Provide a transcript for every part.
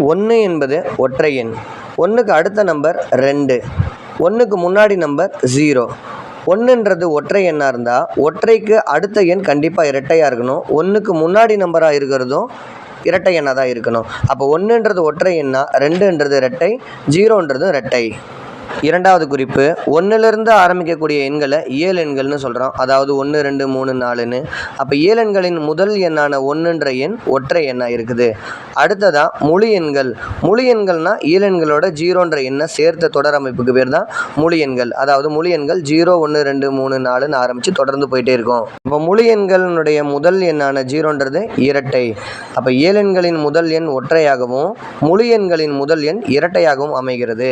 ஒன்று என்பது ஒற்றை எண். ஒன்றுக்கு அடுத்த நம்பர் ரெண்டு. ஒன்றுக்கு முன்னாடி நம்பர் ஜீரோ ஒன்றுன்றது ஒற்றை எண்ணாக இருந்தால் ஒற்றைக்கு அடுத்த எண் கண்டிப்பாக இரட்டையாக இருக்கணும். ஒன்றுக்கு முன்னாடி நம்பராக இருக்கிறதும் இரட்டை எண்ணாக தான் இருக்கணும். அப்போ ஒன்றுன்றது ஒற்றை எண்ணா ரெண்டுன்றது இரட்டை ஜீரோன்றது இரட்டை. இரண்டாவது குறிப்பு ஒன்றிலிருந்து ஆரம்பிக்கக்கூடிய எண்களை ஏழு எண்கள்னு சொல்கிறோம் அதாவது ஒன்று ரெண்டு மூணு நாலுன்னு. அப்போ ஏழு எண்களின் முதல் எண்ணான ஒன்றுன்ற எண் ஒற்றை எண்ணாக இருக்குது. அடுத்ததாக முழு எண்கள். முழு எண்கள்னால் ஏழு எண்களோட ஜீரோன்ற எண்ணை சேர்த்த தொடர் அமைப்புக்கு பேர் தான் முழு எண்கள். அதாவது முழு எண்கள் ஜீரோ ஒன்று ரெண்டு மூணு நாலுன்னு ஆரம்பித்து தொடர்ந்து போயிட்டே இருக்கும். இப்போ முழு எண்களினுடைய முதல் எண்ணான ஜீரோன்றது இரட்டை. அப்போ ஏழு எண்களின் முதல் எண் ஒற்றையாகவும் முழு எண்களின் முதல் எண் இரட்டையாகவும் அமைகிறது.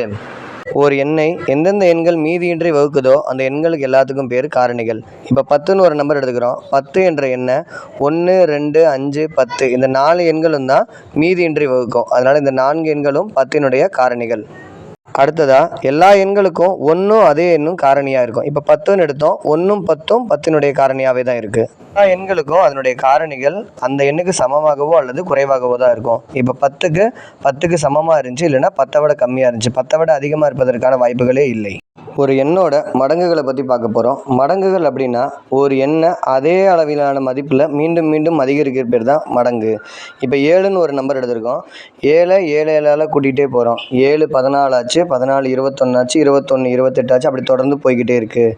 ஒரு எண்ணை எந்தெந்த எண்கள் மீதியின்றி வகுக்குதோ அந்த எண்களுக்கு எல்லாத்துக்கும் பேர் காரணிகள். இப்போ பத்துன்னு ஒரு நம்பர் எடுத்துக்கிறோம். பத்து என்ற எண்ணை ஒன்று ரெண்டு அஞ்சு பத்து இந்த நாலு எண்களும் தான் மீதியின்றி வகுக்கும். அதனால் இந்த நான்கு எண்களும் பத்தினுடைய காரணிகள். அடுத்ததாக எல்லா எண்களுக்கும் ஒன்றும் அதே எண்ணும் காரணியாக இருக்கும். இப்போ பத்துன்னு எடுத்தோம். ஒன்றும் பத்தும் பத்தினுடைய காரணியாகவே தான் இருக்குது எல்லா எண்களுக்கும் அதனுடைய காரணிகள் அந்த எண்ணுக்கு சமமாகவோ அல்லது குறைவாகவோ தான் இருக்கும். இப்போ பத்துக்கு பத்துக்கு சமமாக இருந்துச்சு இல்லைன்னா பத்தை விட கம்மியாக இருந்துச்சு. பத்தை விட அதிகமாக இருப்பதற்கான வாய்ப்புகளே இல்லை. ஒரு எண்ணோட மடங்குகளை பற்றி பார்க்க போகிறோம் மடங்குகள் அப்படின்னா ஒரு எண்ணை அதே அளவிலான மதிப்பில் மீண்டும் மீண்டும் அதிகரிக்கிற பேர் தான் மடங்கு. இப்போ ஏழுன்னு ஒரு நம்பர் எடுத்திருக்கோம். ஏழை ஏழு ஏழால் கூட்டிகிட்டே போகிறோம் ஏழு பதினாலு ஆச்சு பதினாலு இருபத்தொன்னாச்சு இருபத்தொன்று இருபத்தெட்டாச்சு அப்படி தொடர்ந்து போய்கிட்டே இருக்குது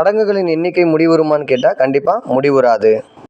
மடங்குகளின் எண்ணிக்கை முடிவுறுமான்னு கேட்டால் கண்டிப்பாக முடிவுறாது.